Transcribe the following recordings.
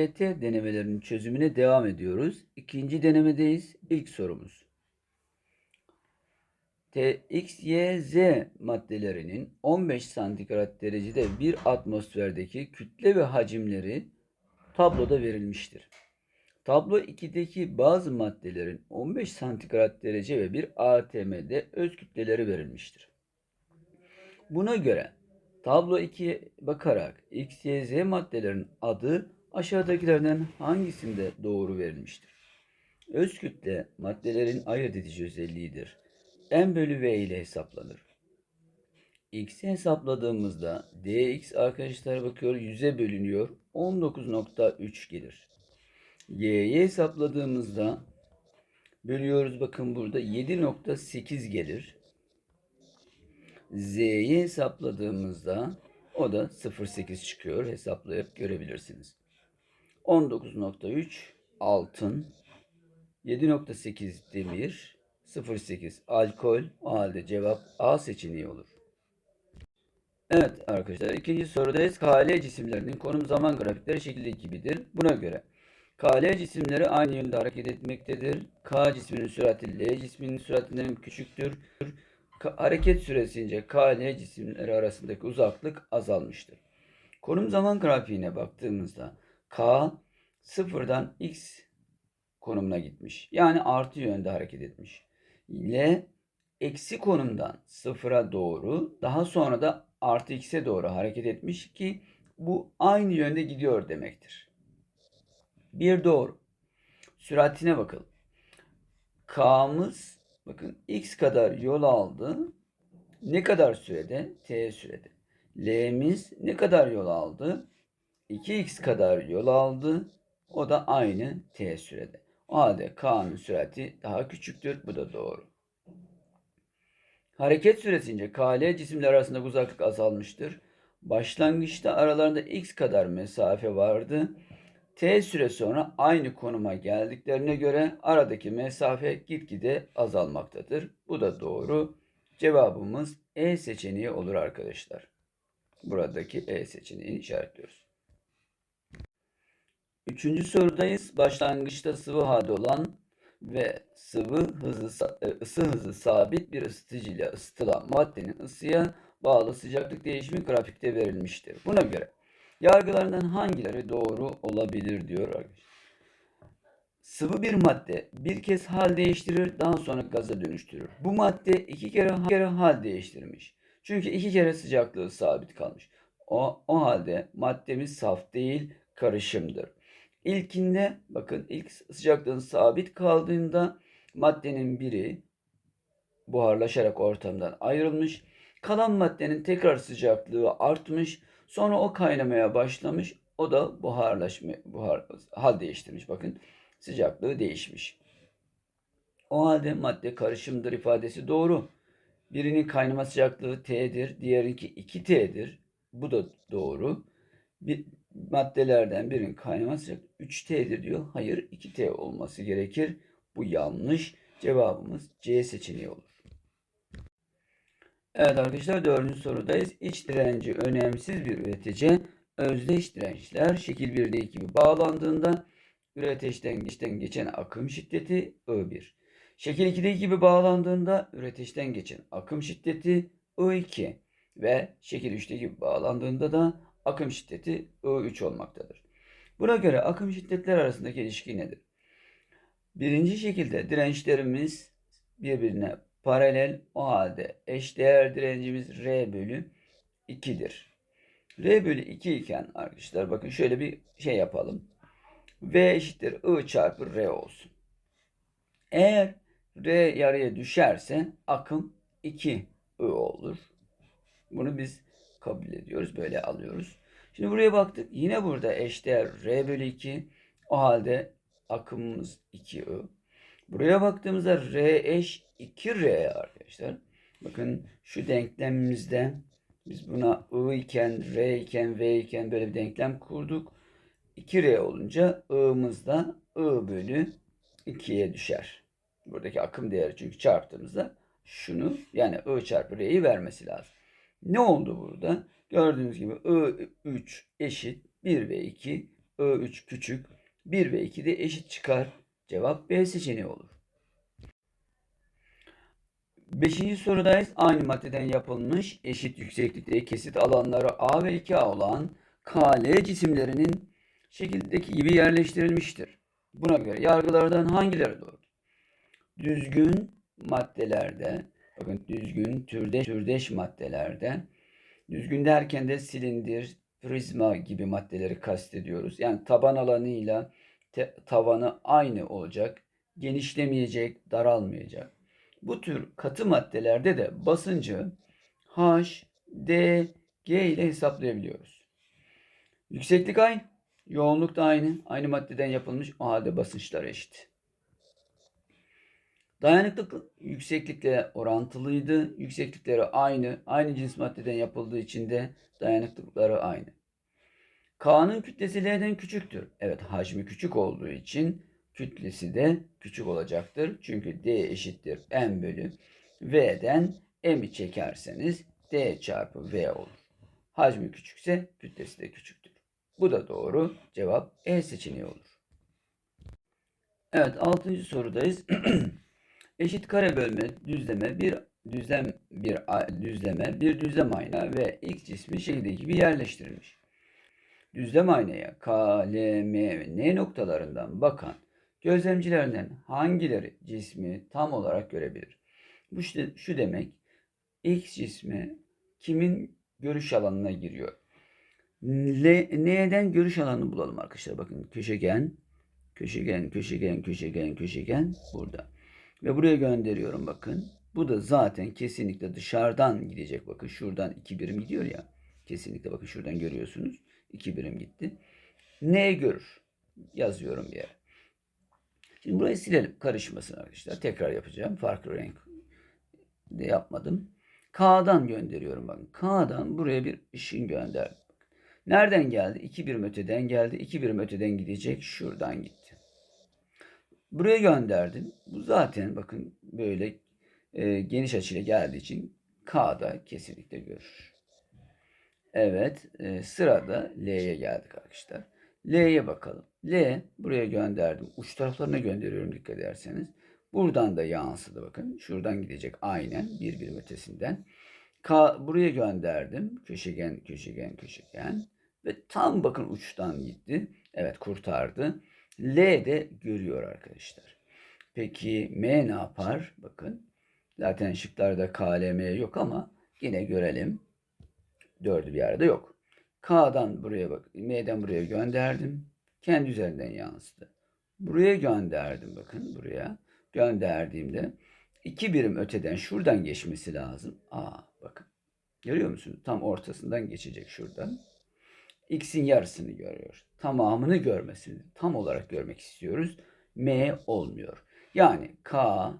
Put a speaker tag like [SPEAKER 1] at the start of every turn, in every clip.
[SPEAKER 1] AYT denemelerinin çözümüne devam ediyoruz. İkinci denemedeyiz. İlk sorumuz. T, X, Y, Z maddelerinin 15 santigrat derecede bir atmosferdeki kütle ve hacimleri tabloda verilmiştir. Tablo 2'deki bazı maddelerin 15 santigrat derece ve bir atm'de öz kütleleri verilmiştir. Buna göre tablo 2'ye bakarak X, Y, Z maddelerin adı aşağıdakilerden hangisinde doğru verilmiştir? Öz kütle maddelerin ayırt edici özelliğidir. M bölü V ile hesaplanır. X'i hesapladığımızda dx arkadaşlar bakıyor 100'e bölünüyor. 19.3 gelir. Y'yi hesapladığımızda bölüyoruz bakın burada 7.8 gelir. Z'yi hesapladığımızda o da 0.8 çıkıyor. Hesaplayıp görebilirsiniz. 19.3 altın, 7.8 demir, 0.8 alkol. O halde cevap A seçeneği olur. Evet arkadaşlar ikinci sorudayız. KL cisimlerinin konum zaman grafikleri şekilde gibidir. Buna göre KL cisimleri aynı yönde hareket etmektedir. K cisminin sürati L cisminin süratinden küçüktür. Hareket süresince KL cisimleri arasındaki uzaklık azalmıştır. Konum zaman grafiğine baktığımızda K sıfırdan X konumuna gitmiş. Yani artı yönde hareket etmiş. L eksi konumdan sıfıra doğru daha sonra da artı x'e doğru hareket etmiş ki bu aynı yönde gidiyor demektir. Bir doğru. Süratine bakalım. K'mız bakın x kadar yol aldı. Ne kadar sürede? T sürede. L'miz ne kadar yol aldı? 2x kadar yol aldı. O da aynı t sürede. O halde K'nın sürati daha küçüktür. Bu da doğru. Hareket süresince KL cisimler arasında uzaklık azalmıştır. Başlangıçta aralarında x kadar mesafe vardı. T süre sonra aynı konuma geldiklerine göre aradaki mesafe gitgide azalmaktadır. Bu da doğru. Cevabımız E seçeneği olur arkadaşlar. Buradaki E seçeneğini işaretliyoruz. Üçüncü sorudayız. Başlangıçta sıvı halde olan ve sıvı hızı, e, ısı hızı sabit bir ısıtıcıyla ısıtılan maddenin ısıya bağlı sıcaklık değişimi grafikte verilmiştir. Buna göre yargılarından hangileri doğru olabilir diyor arkadaşlar. Sıvı bir madde bir kez hal değiştirir daha sonra gaza dönüştürür. Bu madde iki kere, kere hal değiştirmiş. Çünkü iki kere sıcaklığı sabit kalmış. O, o halde maddemiz saf değil karışımdır. İlkinde bakın ilk sıcaklığın sabit kaldığında maddenin biri buharlaşarak ortamdan ayrılmış. Kalan maddenin tekrar sıcaklığı artmış. Sonra o kaynamaya başlamış. O da buharlaşma, buhar, hal değiştirmiş. Bakın sıcaklığı değişmiş. O halde madde karışımdır ifadesi doğru. Birinin kaynama sıcaklığı T'dir, diğerinki 2T'dir. Bu da doğru. Bir, maddelerden birinin kaynama sıcaklığı 3T'dir diyor. Hayır 2T olması gerekir. Bu yanlış. Cevabımız C seçeneği olur. Evet arkadaşlar dördüncü sorudayız. İç direnci önemsiz bir üretici özdeş dirençler şekil 1'deki gibi bağlandığında üreteçten geçten geçen akım şiddeti I1. Şekil 2'deki gibi bağlandığında üreteçten geçen akım şiddeti I2 ve şekil 3'teki gibi bağlandığında da akım şiddeti I3 olmaktadır. Buna göre akım şiddetler arasındaki ilişki nedir? Birinci şekilde dirençlerimiz birbirine paralel o halde eşdeğer direncimiz R bölü 2'dir. R bölü 2 iken arkadaşlar bakın şöyle bir şey yapalım. V eşittir I çarpı R olsun. Eğer R yarıya düşerse akım 2 I olur. Bunu biz kabul ediyoruz. Böyle alıyoruz. Şimdi buraya baktık. Yine burada eşdeğer R bölü 2. O halde akımımız 2I. Buraya baktığımızda R eş 2R arkadaşlar. Bakın şu denklemimizde biz buna I iken, R iken, V iken böyle bir denklem kurduk. 2R olunca I'mız da I bölü 2'ye düşer. Buradaki akım değeri çünkü çarptığımızda şunu yani I çarpı R'yi vermesi lazım. Ne oldu burada? Gördüğünüz gibi I3 eşit 1 ve 2 Ö3 küçük. 1 ve 2 de eşit çıkar. Cevap B seçeneği olur. Beşinci sorudayız. Aynı maddeden yapılmış eşit yükseklikte kesit alanları A ve 2A olan KL cisimlerinin şekildeki gibi yerleştirilmiştir. Buna göre yargılardan hangileri doğru? Düzgün maddelerde, bakın düzgün türdeş, türdeş maddelerde, düzgün derken de silindir, prizma gibi maddeleri kastediyoruz. Yani taban alanıyla te- tavanı aynı olacak, genişlemeyecek, daralmayacak. Bu tür katı maddelerde de basıncı H, D, G ile hesaplayabiliyoruz. Yükseklik aynı, yoğunluk da aynı. Aynı maddeden yapılmış o halde basınçlar eşit. Dayanıklılık yükseklikle orantılıydı. Yükseklikleri aynı. Aynı cins maddeden yapıldığı için de dayanıklılıkları aynı. K'nın kütlesi L'den küçüktür. Evet hacmi küçük olduğu için kütlesi de küçük olacaktır. Çünkü D eşittir M bölü V'den M'i çekerseniz D çarpı V olur. Hacmi küçükse kütlesi de küçüktür. Bu da doğru. Cevap E seçeneği olur. Evet 6. sorudayız. Eşit kare bölme düzleme bir düzlem bir düzleme bir düzlem ayna ve X cismi şekildeki gibi yerleştirilmiş. Düzlem aynaya K, L, M ve N noktalarından bakan gözlemcilerden hangileri cismi tam olarak görebilir? Bu şu demek X cismi kimin görüş alanına giriyor? L, N'den görüş alanını bulalım arkadaşlar. Bakın köşegen, köşegen, köşegen, köşegen, köşegen burada. Ve buraya gönderiyorum bakın. Bu da zaten kesinlikle dışarıdan gidecek. Bakın şuradan iki birim gidiyor ya. Kesinlikle bakın şuradan görüyorsunuz. iki birim gitti. Ne görür? Yazıyorum bir yere. Şimdi burayı silelim. Karışmasın arkadaşlar. Tekrar yapacağım. Farklı renk de yapmadım. K'dan gönderiyorum bakın. K'dan buraya bir ışın gönderdim. Nereden geldi? 2 birim öteden geldi. 2 birim öteden gidecek. Şuradan gitti. Buraya gönderdim. Bu zaten bakın böyle e, geniş açıyla geldiği için K'da kesinlikle görür. Evet e, sırada L'ye geldik arkadaşlar. L'ye bakalım. L buraya gönderdim. Uç taraflarına gönderiyorum dikkat ederseniz. Buradan da yansıdı bakın. Şuradan gidecek aynen bir birim ötesinden. K buraya gönderdim. Köşegen, köşegen, köşegen. Ve tam bakın uçtan gitti. Evet kurtardı. L de görüyor arkadaşlar. Peki M ne yapar? Bakın. Zaten şıklarda K, L, M yok ama yine görelim. Dördü bir arada yok. K'dan buraya bak. M'den buraya gönderdim. Kendi üzerinden yansıdı. Buraya gönderdim bakın buraya. Gönderdiğimde iki birim öteden şuradan geçmesi lazım. Aa bakın. Görüyor musunuz? Tam ortasından geçecek şuradan. X'in yarısını görüyor. Tamamını görmesini tam olarak görmek istiyoruz. M olmuyor. Yani K,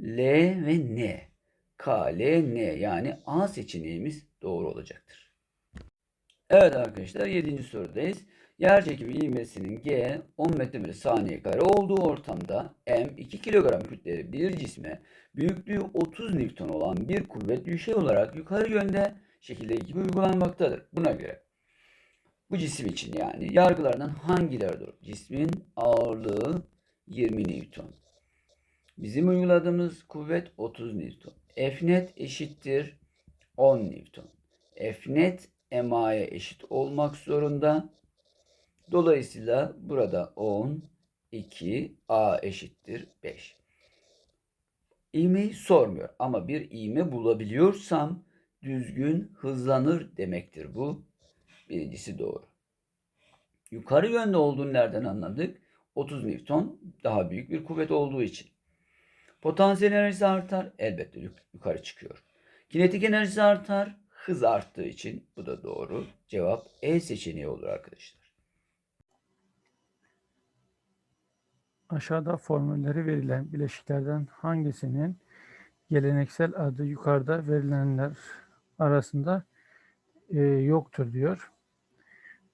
[SPEAKER 1] L ve N. K, L, N yani A seçeneğimiz doğru olacaktır. Evet arkadaşlar 7. sorudayız. Yer çekimi ivmesinin G 10 metre bölü saniye kare olduğu ortamda M 2 kilogram kütleli bir cisme büyüklüğü 30 Newton olan bir kuvvet düşey olarak yukarı yönde şekilde gibi uygulanmaktadır. Buna göre bu cisim için yani yargılardan hangileri doğru? Cismin ağırlığı 20 Newton. Bizim uyguladığımız kuvvet 30 Newton. F net eşittir 10 Newton. F net MA'ya eşit olmak zorunda. Dolayısıyla burada 10, 2, A eşittir 5. İğmeyi sormuyor ama bir iğme bulabiliyorsam düzgün hızlanır demektir bu. Birincisi doğru. Yukarı yönde olduğunu nereden anladık? 30 Newton daha büyük bir kuvvet olduğu için. Potansiyel enerjisi artar. Elbette yuk- yukarı çıkıyor. Kinetik enerjisi artar. Hız arttığı için bu da doğru. Cevap E seçeneği olur arkadaşlar.
[SPEAKER 2] Aşağıda formülleri verilen bileşiklerden hangisinin geleneksel adı yukarıda verilenler arasında e, yoktur diyor.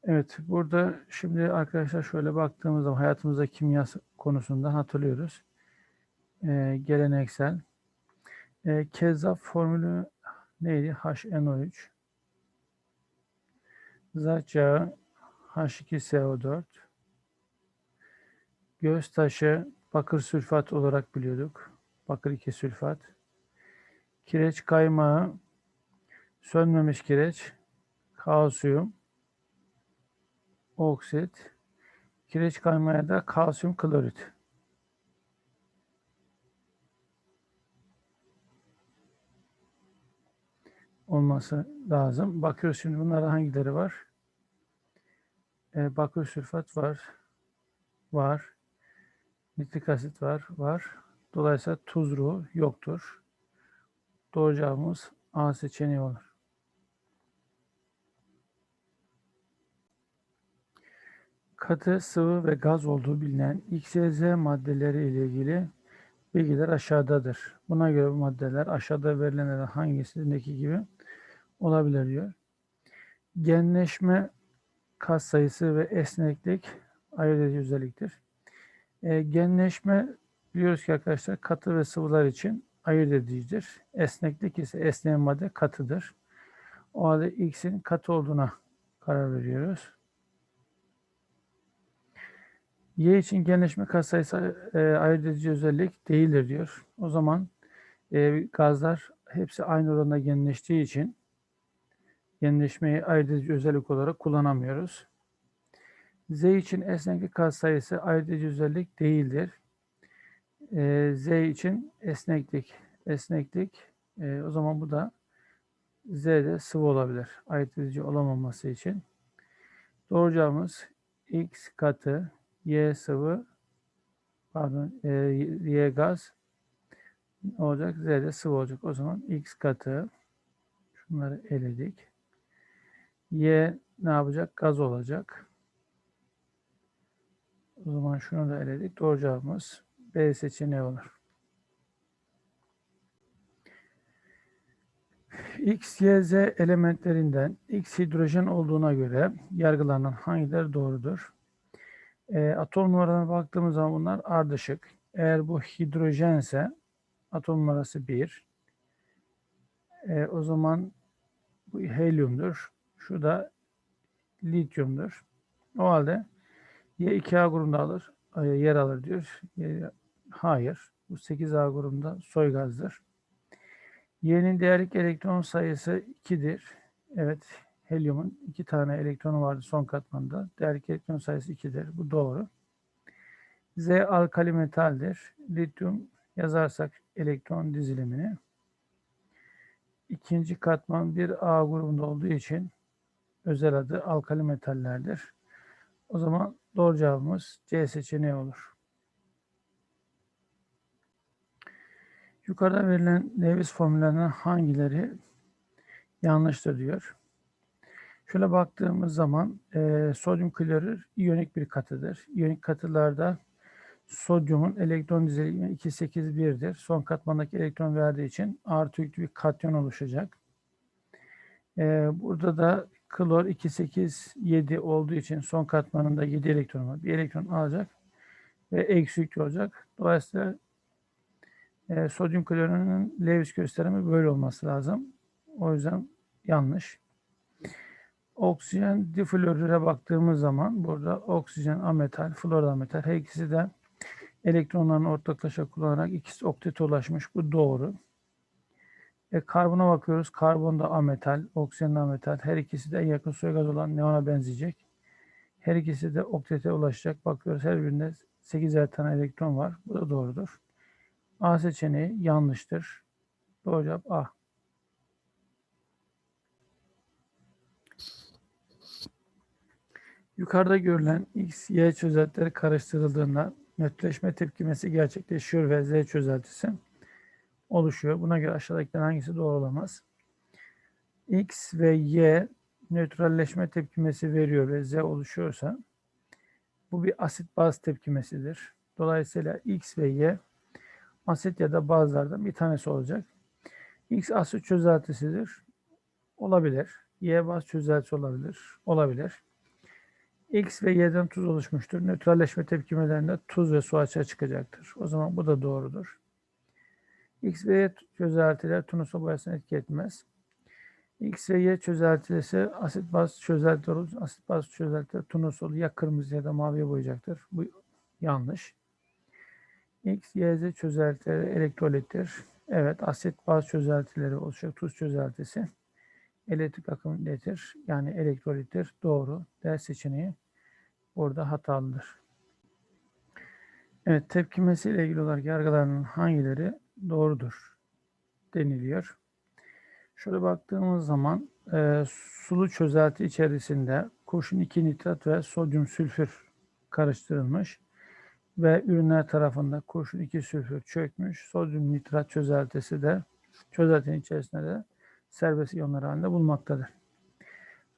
[SPEAKER 2] Evet burada şimdi arkadaşlar şöyle baktığımız zaman hayatımızda kimya konusunda hatırlıyoruz. E, geleneksel. E, kezzap formülü neydi? HNO3. Zat yağı H2SO4. Göz taşı bakır sülfat olarak biliyorduk. Bakır 2 sülfat. Kireç kaymağı, sönmemiş kireç, kalsiyum, oksit, kireç kaymağı da kalsiyum klorit. olması lazım. Bakıyoruz şimdi bunlarda hangileri var? Ee, bakır sülfat var. Var. Nitrik asit var. Var. Dolayısıyla tuzlu yoktur. Doğru cevabımız A seçeneği olur. Katı, sıvı ve gaz olduğu bilinen X, maddeleri ile ilgili bilgiler aşağıdadır. Buna göre bu maddeler aşağıda verilenlerden hangisindeki gibi olabilir diyor. Genleşme kas sayısı ve esneklik ayırt edici özelliktir. E, genleşme biliyoruz ki arkadaşlar katı ve sıvılar için ayırt edicidir. Esneklik ise esneyen madde katıdır. O halde X'in katı olduğuna karar veriyoruz. Y için genleşme katsayısı e, ayırt edici özellik değildir diyor. O zaman e, gazlar hepsi aynı oranda genleştiği için genleşmeyi ayırt edici özellik olarak kullanamıyoruz. Z için esneklik katsayısı ayırt edici özellik değildir. E, Z için esneklik, esneklik e, o zaman bu da Z'de sıvı olabilir. Ayırt edici olamaması için. Doğru cevabımız X katı Y sıvı pardon e, Y gaz olacak. Z de sıvı olacak. O zaman X katı şunları eledik. Y ne yapacak? Gaz olacak. O zaman şunu da eledik. Doğru cevabımız B seçeneği olur. X, Y, Z elementlerinden X hidrojen olduğuna göre yargılanan hangileri doğrudur? E, atom numaralarına baktığımız zaman bunlar ardışık. Eğer bu hidrojense atom numarası 1. E, o zaman bu helyumdur. Şu da lityumdur. O halde Y 2A grubunda alır, e, yer alır diyor. Hayır. Bu 8A grubunda soy gazdır. Y'nin değerlik elektron sayısı 2'dir. Evet, helyumun 2 tane elektronu vardı son katmanda. Değerlik elektron sayısı 2'dir. Bu doğru. Z alkali metaldir. Lityum yazarsak elektron dizilimini. İkinci katman bir A grubunda olduğu için özel adı alkali metallerdir. O zaman doğru cevabımız C seçeneği olur. Yukarıda verilen Lewis formüllerinden hangileri yanlıştır diyor. Şöyle baktığımız zaman e, sodyum klorür iyonik bir katıdır. İyonik katılarda sodyumun elektron dizilimi 281'dir. Son katmandaki elektron verdiği için artı yüklü bir katyon oluşacak. E, burada da klor 287 olduğu için son katmanında 7 elektron var. Bir elektron alacak ve eksi yüklü olacak. Dolayısıyla e, sodyum klorürünün Lewis gösterimi böyle olması lazım. O yüzden yanlış. Oksijen diflorüre baktığımız zaman burada oksijen ametal, flor ametal her ikisi de elektronlarını ortaklaşa kullanarak ikisi oktete ulaşmış. Bu doğru. E, karbona bakıyoruz. Karbon da ametal, oksijen ametal. Her ikisi de en yakın soy gaz olan neona benzeyecek. Her ikisi de oktete ulaşacak. Bakıyoruz her birinde 8'er tane elektron var. Bu da doğrudur. A seçeneği yanlıştır. Doğru cevap A. Yukarıda görülen X, Y çözeltileri karıştırıldığında nötrleşme tepkimesi gerçekleşiyor ve Z çözeltisi oluşuyor. Buna göre aşağıdakilerden hangisi doğru olamaz? X ve Y nötralleşme tepkimesi veriyor ve Z oluşuyorsa bu bir asit baz tepkimesidir. Dolayısıyla X ve Y asit ya da bazlardan bir tanesi olacak. X asit çözeltisidir. Olabilir. Y baz çözeltisi olabilir. Olabilir. X ve Y'den tuz oluşmuştur. Nötralleşme tepkimelerinde tuz ve su açığa çıkacaktır. O zaman bu da doğrudur. X ve Y çözeltiler Tunus'a boyasını etki etmez. X ve Y çözeltisi asit baz çözeltiler olur. Asit baz çözeltiler turnusolu ya kırmızı ya da maviye boyayacaktır. Bu yanlış. X, Y, Z çözeltileri elektrolittir. Evet asit baz çözeltileri oluşacak. Tuz çözeltisi elektrik akımı iletir. Yani elektrolittir. Doğru. D seçeneği burada hatalıdır. Evet tepkimesi ile ilgili olarak yargılarının hangileri doğrudur deniliyor. Şöyle baktığımız zaman e, sulu çözelti içerisinde kurşun 2 nitrat ve sodyum sülfür karıştırılmış ve ürünler tarafında kurşun 2 sülfür çökmüş. Sodyum nitrat çözeltisi de çözeltinin içerisinde de serbest iyonlar halinde bulunmaktadır.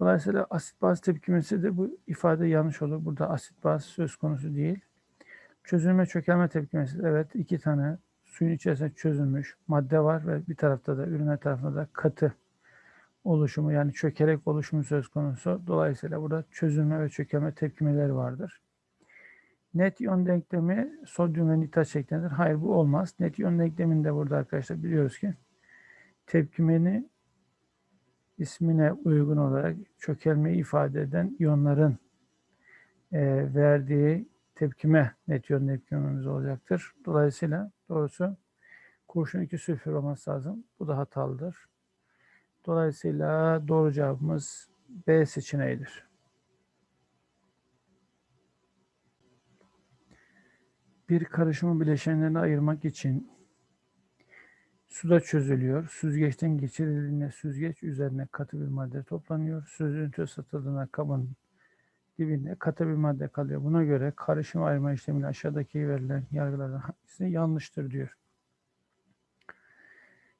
[SPEAKER 2] Dolayısıyla asit baz tepkimesi de bu ifade yanlış olur. Burada asit baz söz konusu değil. Çözülme çökelme tepkimesi evet iki tane suyun içerisinde çözülmüş madde var ve bir tarafta da ürünler tarafında da katı oluşumu yani çökerek oluşumu söz konusu. Dolayısıyla burada çözülme ve çökelme tepkimeleri vardır. Net iyon denklemi sodyum ve nitrat şeklindedir. Hayır bu olmaz. Net iyon denkleminde burada arkadaşlar biliyoruz ki tepkimeni ismine uygun olarak çökelmeyi ifade eden iyonların e, verdiği tepkime net iyon tepkimemiz olacaktır. Dolayısıyla doğrusu kurşun 2 sülfür olması lazım. Bu da hatalıdır. Dolayısıyla doğru cevabımız B seçeneğidir. Bir karışımı bileşenlerine ayırmak için suda çözülüyor. Süzgeçten geçirildiğinde süzgeç üzerine katı bir madde toplanıyor. Süzüntü ısıtıldığında kabın dibinde katı bir madde kalıyor. Buna göre karışım ayırma işlemiyle aşağıdaki verilen yargılardan hangisi yanlıştır diyor.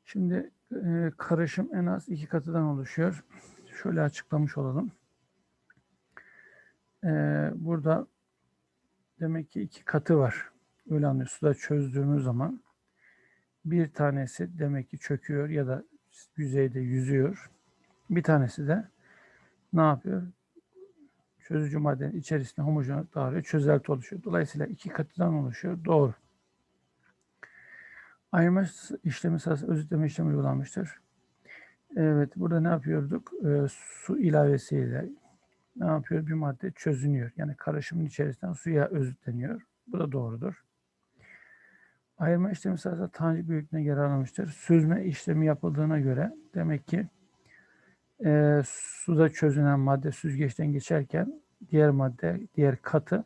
[SPEAKER 2] Şimdi e, karışım en az iki katıdan oluşuyor. Şöyle açıklamış olalım. E, burada demek ki iki katı var. Öyle anlıyoruz. Suda çözdüğümüz zaman bir tanesi demek ki çöküyor ya da yüzeyde yüzüyor. Bir tanesi de ne yapıyor? Çözücü maddenin içerisinde homojenlik dağılıyor, çözelti oluşuyor. Dolayısıyla iki katıdan oluşuyor. Doğru. Ayırma işlemi sırasında özütleme işlemi uygulanmıştır. Evet, burada ne yapıyorduk? Ee, su ilavesiyle ne yapıyor? Bir madde çözünüyor. Yani karışımın içerisinden suya özütleniyor. Bu da doğrudur. Ayırma işlemi sırasında tanecik büyüklüğüne yararlanmıştır. Süzme işlemi yapıldığına göre demek ki e, suda çözünen madde süzgeçten geçerken diğer madde, diğer katı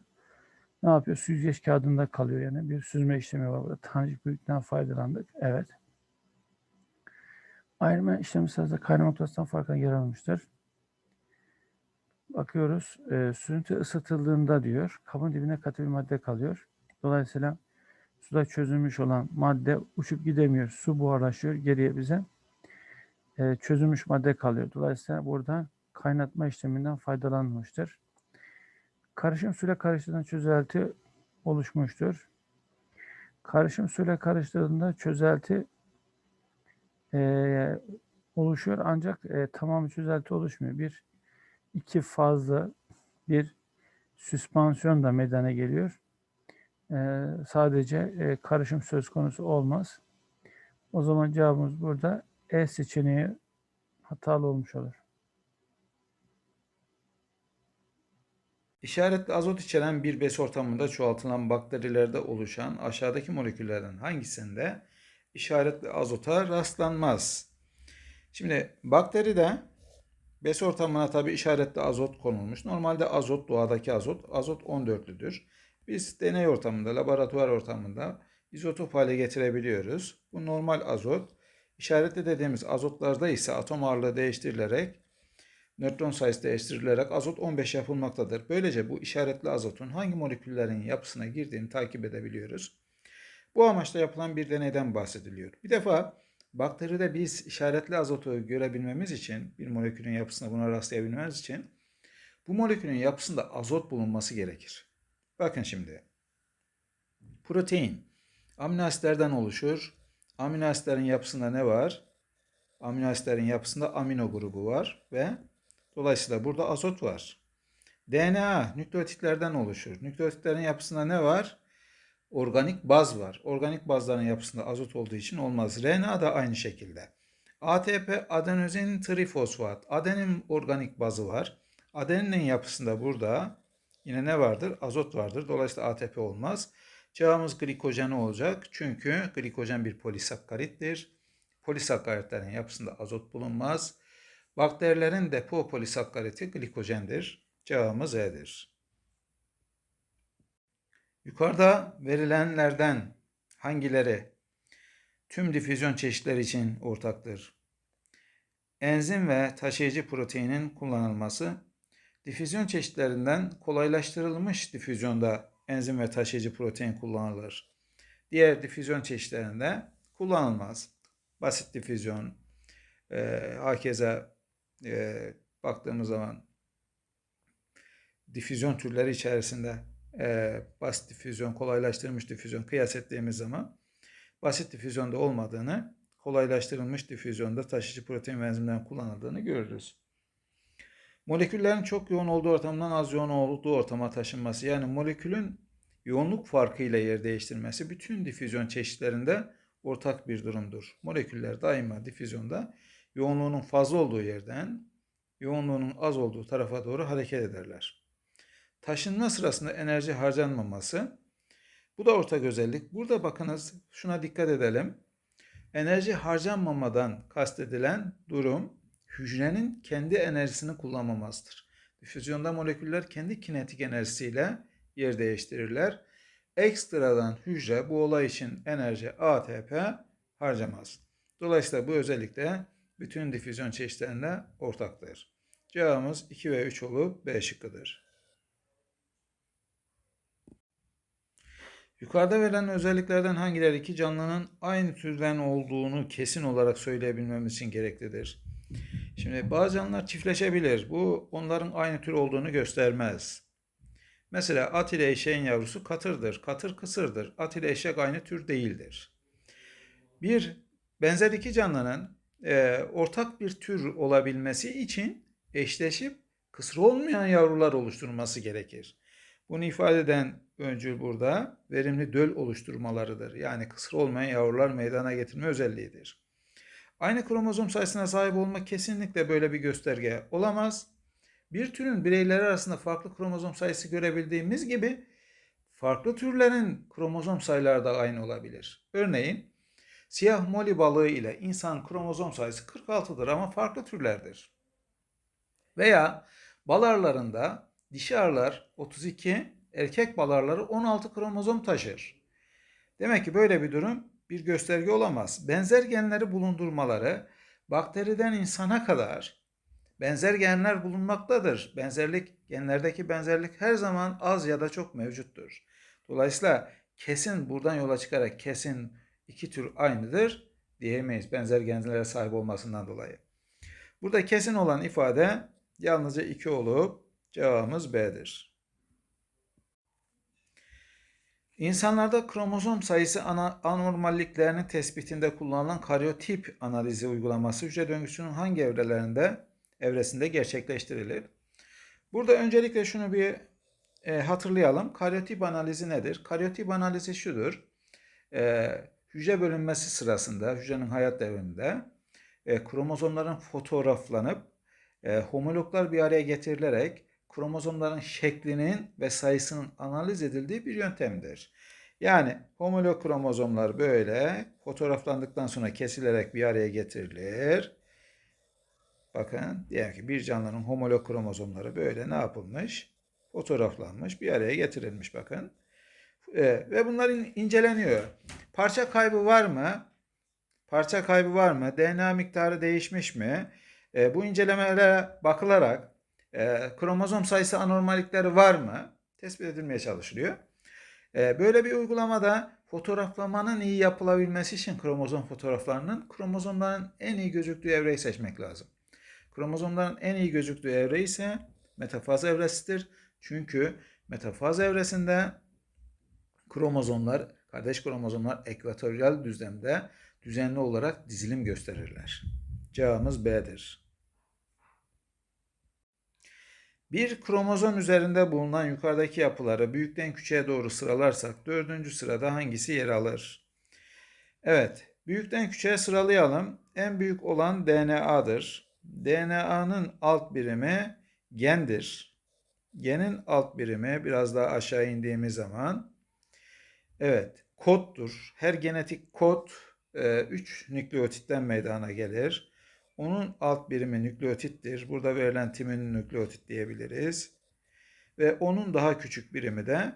[SPEAKER 2] ne yapıyor? Süzgeç kağıdında kalıyor. Yani bir süzme işlemi var burada. Tanecik büyüklükten faydalandık. Evet. Ayırma işlemi sırasında kaynama noktasından farkına yararlanmıştır. Bakıyoruz. E, süzüntü ısıtıldığında diyor. Kabın dibine katı bir madde kalıyor. Dolayısıyla suda çözülmüş olan madde uçup gidemiyor. Su buharlaşıyor. Geriye bize e, çözülmüş madde kalıyor. Dolayısıyla burada kaynatma işleminden faydalanmıştır. Karışım suyla karıştığında çözelti oluşmuştur. Karışım suyla karıştığında çözelti e, oluşuyor ancak e, tamamı çözelti oluşmuyor. Bir iki fazla bir süspansiyon da meydana geliyor. E, sadece e, karışım söz konusu olmaz. O zaman cevabımız burada E seçeneği hatalı olmuş olur.
[SPEAKER 3] İşaretli azot içeren bir bes ortamında çoğaltılan bakterilerde oluşan aşağıdaki moleküllerden hangisinde işaretli azota rastlanmaz? Şimdi bakteride bes ortamına tabi işaretli azot konulmuş. Normalde azot doğadaki azot, azot 14'lüdür. Biz deney ortamında, laboratuvar ortamında izotop hale getirebiliyoruz. Bu normal azot. İşaretli dediğimiz azotlarda ise atom ağırlığı değiştirilerek nötron sayısı değiştirilerek azot 15 yapılmaktadır. Böylece bu işaretli azotun hangi moleküllerin yapısına girdiğini takip edebiliyoruz. Bu amaçla yapılan bir deneyden bahsediliyor. Bir defa bakteride biz işaretli azotu görebilmemiz için, bir molekülün yapısına buna rastlayabilmemiz için bu molekülün yapısında azot bulunması gerekir. Bakın şimdi. Protein amino asitlerden oluşur. Amino asitlerin yapısında ne var? Amino asitlerin yapısında amino grubu var ve dolayısıyla burada azot var. DNA nükleotitlerden oluşur. Nükleotitlerin yapısında ne var? Organik baz var. Organik bazların yapısında azot olduğu için olmaz. RNA da aynı şekilde. ATP adenosin trifosfat. Adenin organik bazı var. Adeninin yapısında burada yine ne vardır? Azot vardır. Dolayısıyla ATP olmaz. Cevabımız glikojen olacak. Çünkü glikojen bir polisakkarittir. Polisakkaritlerin yapısında azot bulunmaz. Bakterilerin depo polisakkariti glikojendir. Cevabımız E'dir. Yukarıda verilenlerden hangileri tüm difüzyon çeşitleri için ortaktır? Enzim ve taşıyıcı proteinin kullanılması, difüzyon çeşitlerinden kolaylaştırılmış difüzyonda enzim ve taşıyıcı protein kullanılır. Diğer difüzyon çeşitlerinde kullanılmaz. Basit difüzyon, e, hakeza e, baktığımız zaman difüzyon türleri içerisinde e, basit difüzyon, kolaylaştırılmış difüzyon kıyas ettiğimiz zaman basit difüzyonda olmadığını, kolaylaştırılmış difüzyonda taşıyıcı protein ve enzimlerin kullanıldığını görürüz. Moleküllerin çok yoğun olduğu ortamdan az yoğun olduğu ortama taşınması yani molekülün yoğunluk farkıyla yer değiştirmesi bütün difüzyon çeşitlerinde ortak bir durumdur. Moleküller daima difüzyonda yoğunluğunun fazla olduğu yerden yoğunluğunun az olduğu tarafa doğru hareket ederler. Taşınma sırasında enerji harcanmaması bu da ortak özellik. Burada bakınız şuna dikkat edelim. Enerji harcanmamadan kastedilen durum hücrenin kendi enerjisini kullanmamasıdır. Difüzyonda moleküller kendi kinetik enerjisiyle yer değiştirirler. Ekstradan hücre bu olay için enerji ATP harcamaz. Dolayısıyla bu özellik de bütün difüzyon çeşitlerinde ortaktır. Cevabımız 2 ve 3 olup B şıkkıdır. Yukarıda verilen özelliklerden hangileri iki canlının aynı türden olduğunu kesin olarak söyleyebilmemiz için gereklidir? Şimdi bazı canlılar çiftleşebilir. Bu onların aynı tür olduğunu göstermez. Mesela at ile eşeğin yavrusu katırdır. Katır kısırdır. At ile eşek aynı tür değildir. Bir benzer iki canlının e, ortak bir tür olabilmesi için eşleşip kısır olmayan yavrular oluşturması gerekir. Bunu ifade eden öncül burada verimli döl oluşturmalarıdır. Yani kısır olmayan yavrular meydana getirme özelliğidir. Aynı kromozom sayısına sahip olmak kesinlikle böyle bir gösterge olamaz. Bir türün bireyleri arasında farklı kromozom sayısı görebildiğimiz gibi farklı türlerin kromozom sayıları da aynı olabilir. Örneğin siyah moli balığı ile insan kromozom sayısı 46'dır ama farklı türlerdir. Veya bal arılarında dişi arılar 32, erkek bal arıları 16 kromozom taşır. Demek ki böyle bir durum bir gösterge olamaz. Benzer genleri bulundurmaları bakteriden insana kadar benzer genler bulunmaktadır. Benzerlik, genlerdeki benzerlik her zaman az ya da çok mevcuttur. Dolayısıyla kesin buradan yola çıkarak kesin iki tür aynıdır diyemeyiz benzer genlere sahip olmasından dolayı. Burada kesin olan ifade yalnızca 2 olup cevabımız B'dir. İnsanlarda kromozom sayısı anormalliklerinin tespitinde kullanılan karyotip analizi uygulaması hücre döngüsünün hangi evrelerinde evresinde gerçekleştirilir? Burada öncelikle şunu bir e, hatırlayalım. Karyotip analizi nedir? Karyotip analizi şudur. E, hücre bölünmesi sırasında, hücrenin hayat devriminde e, kromozomların fotoğraflanıp e, homologlar bir araya getirilerek kromozomların şeklinin ve sayısının analiz edildiği bir yöntemdir. Yani homolog kromozomlar böyle fotoğraflandıktan sonra kesilerek bir araya getirilir. Bakın diyelim ki bir canlının homolog kromozomları böyle ne yapılmış? Fotoğraflanmış, bir araya getirilmiş bakın. Ee, ve bunlar in- inceleniyor. Parça kaybı var mı? Parça kaybı var mı? DNA miktarı değişmiş mi? Ee, bu incelemelere bakılarak e, kromozom sayısı anormallikleri var mı? Tespit edilmeye çalışılıyor. E, böyle bir uygulamada fotoğraflamanın iyi yapılabilmesi için kromozom fotoğraflarının kromozomların en iyi gözüktüğü evreyi seçmek lazım. Kromozomların en iyi gözüktüğü evre ise metafaz evresidir. Çünkü metafaz evresinde kromozomlar, kardeş kromozomlar ekvatoryal düzlemde düzenli olarak dizilim gösterirler. Cevabımız B'dir. Bir kromozom üzerinde bulunan yukarıdaki yapıları büyükten küçüğe doğru sıralarsak dördüncü sırada hangisi yer alır? Evet, büyükten küçüğe sıralayalım. en büyük olan DNA'dır. DNA'nın alt birimi gendir. Genin alt birimi biraz daha aşağı indiğimiz zaman evet koddur. Her genetik kod 3 nükleotitten meydana gelir. Onun alt birimi nükleotittir. Burada verilen timin nükleotit diyebiliriz. Ve onun daha küçük birimi de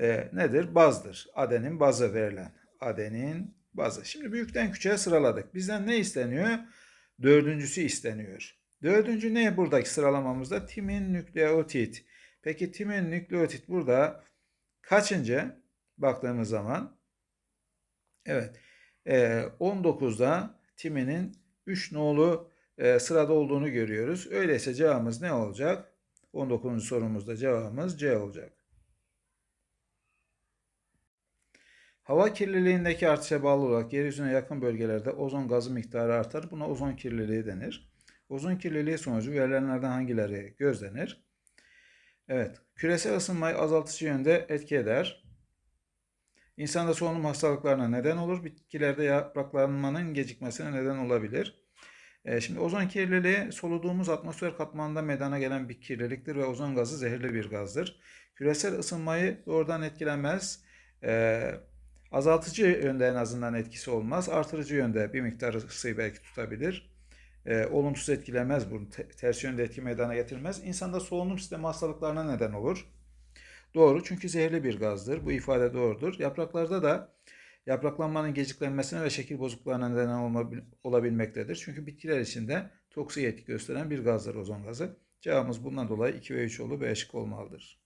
[SPEAKER 3] e, nedir? Bazdır. Adenin bazı verilen. Adenin bazı. Şimdi büyükten küçüğe sıraladık. Bizden ne isteniyor? Dördüncüsü isteniyor. Dördüncü ne buradaki sıralamamızda? Timin nükleotit. Peki timin nükleotit burada kaçıncı? Baktığımız zaman evet e, 19'da timinin 3 nolu e, sırada olduğunu görüyoruz. Öyleyse cevabımız ne olacak? 19. sorumuzda cevabımız C olacak. Hava kirliliğindeki artışa bağlı olarak yeryüzüne yakın bölgelerde ozon gazı miktarı artar. Buna ozon kirliliği denir. Ozon kirliliği sonucu verilenlerden hangileri gözlenir? Evet, küresel ısınmayı azaltıcı yönde etki eder. İnsanda solunum hastalıklarına neden olur. Bitkilerde yapraklanmanın gecikmesine neden olabilir. E, şimdi ozon kirliliği soluduğumuz atmosfer katmanında meydana gelen bir kirliliktir ve ozon gazı zehirli bir gazdır. Küresel ısınmayı doğrudan etkilemez. E, azaltıcı yönde en azından etkisi olmaz. Artırıcı yönde bir miktar ısıyı belki tutabilir. E, olumsuz etkilemez bunu. Te- ters yönde etki meydana getirmez. İnsanda solunum sistemi hastalıklarına neden olur. Doğru çünkü zehirli bir gazdır. Bu ifade doğrudur. Yapraklarda da yapraklanmanın geciklenmesine ve şekil bozukluğuna neden olabilmektedir. Çünkü bitkiler içinde toksik etki gösteren bir gazdır ozon gazı. Cevabımız bundan dolayı 2 ve 3 yolu B şıkkı olmalıdır.